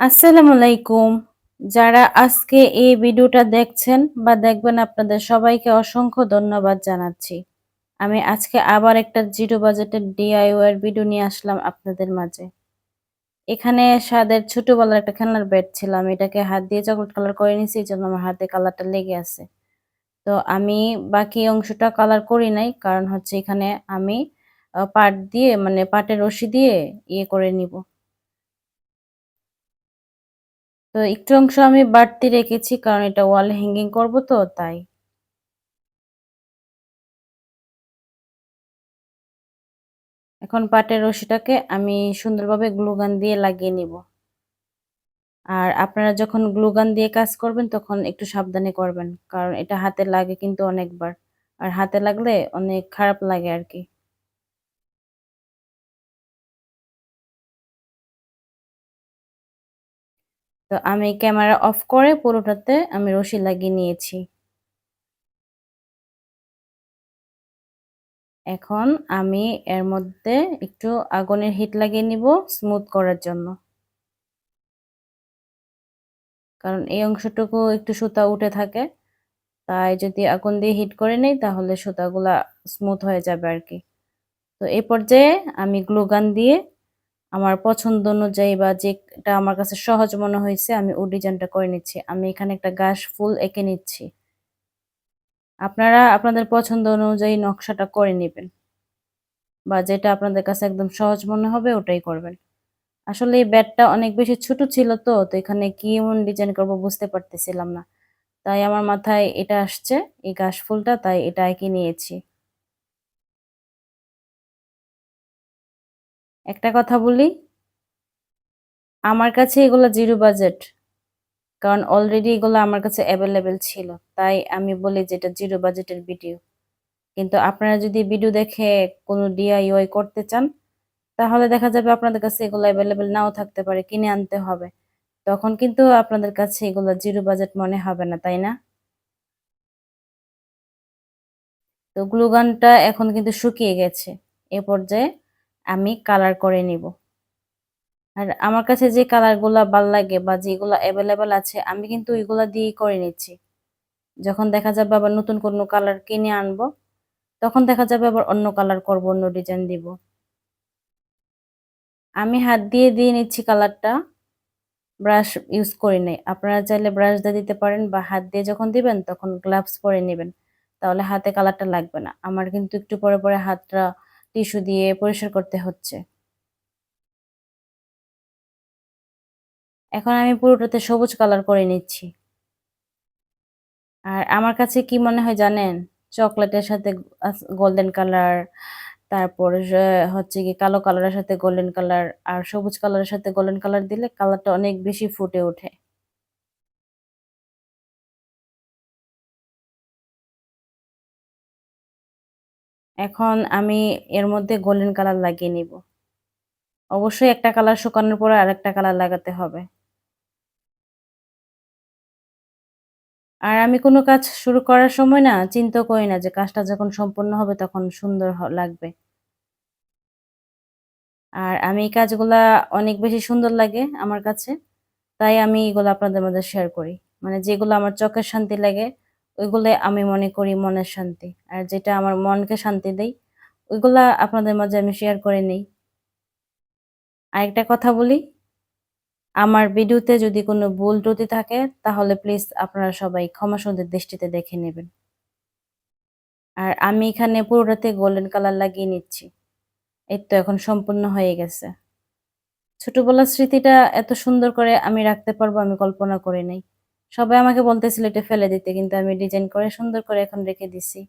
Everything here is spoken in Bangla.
আসসালামু আলাইকুম। যারা আজকে এই ভিডিওটা দেখছেন বা দেখবেন আপনাদের সবাইকে অসংখ্য ধন্যবাদ জানাচ্ছি। আমি আজকে আবার একটা জিরো বাজেটের ডিআইওয়ার ভিডিও নিয়ে আসলাম আপনাদের মাঝে। এখানে সাদের ছোটবেলার একটা খেলনার বেড ছিল, আমি এটাকে হাত দিয়ে চকলেট কালার করে নিয়েছি, এই জন্য আমার হাতে কালারটা লেগে আছে। তো আমি বাকি অংশটা কালার করি নাই, কারণ হচ্ছে এখানে আমি পাট দিয়ে মানে পাটের রশি দিয়ে ইয়ে করে নিব। তো একটু অংশ আমি বাড়তি রেখেছি কারণ এটা ওয়াল হ্যাঙ্গিং করব তো, তাই। এখন পাটের রশিটাকে আমি সুন্দরভাবে গ্লুগান দিয়ে লাগিয়ে নিব। আর আপনারা যখন গ্লুগান দিয়ে কাজ করবেন, তখন একটু সাবধানে করবেন, কারণ এটা হাতে লাগে কিন্তু অনেকবার। আর হাতে লাগলে অনেক খারাপ লাগে আর কি। তো আমি ক্যামেরা অফ করে পুরোটাতে আমি রশি লাগিয়ে নিয়েছি। এখন আমি এর মধ্যে একটু আগুনের হিট লাগিয়ে নিব স্মুথ করার জন্য। কারণ এই অংশটুকু একটু সুতা উঠে থাকে, তাই যদি আগুন দিয়ে হিট করে নেই তাহলে সুতাগুলা স্মুথ হয়ে যাবে আর কি তো এই পর্যায়ে আমি গ্লুগান দিয়ে আমার পছন্দ অনুযায়ী বা যেটা আমার কাছে সহজ মনে হয়েছে, আমি ও ডিজাইনটা করে নিচ্ছি। আমি এখানে একটা গাছ ফুল এঁকে নিচ্ছি। আপনারা আপনাদের পছন্দ অনুযায়ী নকশাটা করে নেবেন। বা যেটা আপনাদের কাছে একদম সহজ মনে হবে ওটাই করবেন। আসলে এই ব্যাটটা অনেক বেশি ছোট ছিল তো তো এখানে কি এমন ডিজাইন করব বুঝতে পারতেছিলাম না। তাই আমার মাথায় এটা আসছে, এই কাশ ফুলটা, তাই এটা এঁকে নিয়েছি। একটা কথা বলি? আমার কাছে এগুলো জিরো বাজেট। কারণ অলরেডি এগুলো আমার কাছে অ্যাভেলেবেল ছিল। তাই আমি বলি যে এটা জিরো বাজেটের ভিডিও কিন্তু আপনারা যদি ভিডিও দেখে কোনো ডিআইওয়াই করতে চান, তাহলে দেখা যাবে আপনাদের কাছে এগুলো অ্যাভেলেবেল নাও থাকতে পারে, কিনে আনতে হবে। তখন কিন্তু আপনাদের কাছে এগুলো জিরো বাজেট মনে হবে না, তাই না? তো গ্লুগানটা এখন কিন্তু শুকিয়ে গেছে। এ পর্যায়ে আমি কালার করে নিব। আর আমার কাছে যে কালারগুলো ভালো লাগে বা যেগুলো অ্যাভেলেবেল আছে, আমি কিন্তু ওইগুলো দিয়েই করে নিচ্ছি। যখন দেখা যাবে আবার নতুন কোনো কালার কিনে আনব, তখন দেখা যাবে আবার অন্য কালার করব, অন্য ডিজাইন দিব। আমি হাত দিয়ে দিয়ে নিচ্ছি কালারটা ব্রাশ ইউজ করি নাই। আপনারা চাইলে ব্রাশ দিয়ে দিতে পারেন বা হাত দিয়ে যখন দিবেন, তখন গ্লাভস পরে নেবেন। তাহলে হাতে কালারটা লাগবে না। আমার কিন্তু একটু পরে পরে হাতটা টিস্যু দিয়ে পরিষ্কার করতে হচ্ছে। এখন আমি পুরোটাতে সবুজ কালার করে নিচ্ছি। আর আমার কাছে কি মনে হয় জানেন? চকলেটের সাথে গোল্ডেন কালার, তারপর হচ্ছে কি কালো কালারের সাথে গোল্ডেন কালার, আর সবুজ কালারের সাথে গোল্ডেন কালার দিলে কালারটা অনেক বেশি ফুটে ওঠে। এখন আমি এর মধ্যে গোল্ডেন কালার লাগিয়ে নিব। অবশ্যই একটা কালার শুকানোর পরে আরেকটা কালার লাগাতে হবে। আর আমি কোনো কাজ শুরু করার সময় না চিন্তা করি না যে কাজটা যখন সম্পূর্ণ হবে তখন সুন্দর লাগবে। আর আমি এই কাজগুলা অনেক বেশি সুন্দর লাগে আমার কাছে, তাই আমি এগুলো আপনাদের মধ্যে শেয়ার করি। মানে যেগুলো আমার চোখের শান্তি লাগে ওইগুলো আমি মনে করি মনের শান্তি। আর যেটা আমার মনকে শান্তি দেয়, ওইগুলা আপনাদের মাঝে আমি শেয়ার করে নিই। আরেকটা কথা বলি, আমার ভিডিওতে যদি কোনো ভুল ত্রুটি থাকে, তাহলে প্লিজ আপনারা সবাই ক্ষমা সুন্দর দৃষ্টিতে দেখে নেবেন। আর আমি এখানে পুরোটাতে গোল্ডেন কালার লাগিয়ে নিচ্ছি। এই তো এখন সম্পূর্ণ হয়ে গেছে। ছোটবেলার স্মৃতিটা এত সুন্দর করে আমি রাখতে পারব, আমি কল্পনা করে নাই। সবাই আমাকে বলতেছিল এটা ফেলে দিতে, কিন্তু আমি ডিজাইন করে সুন্দর করে এখন রেখে দিছি।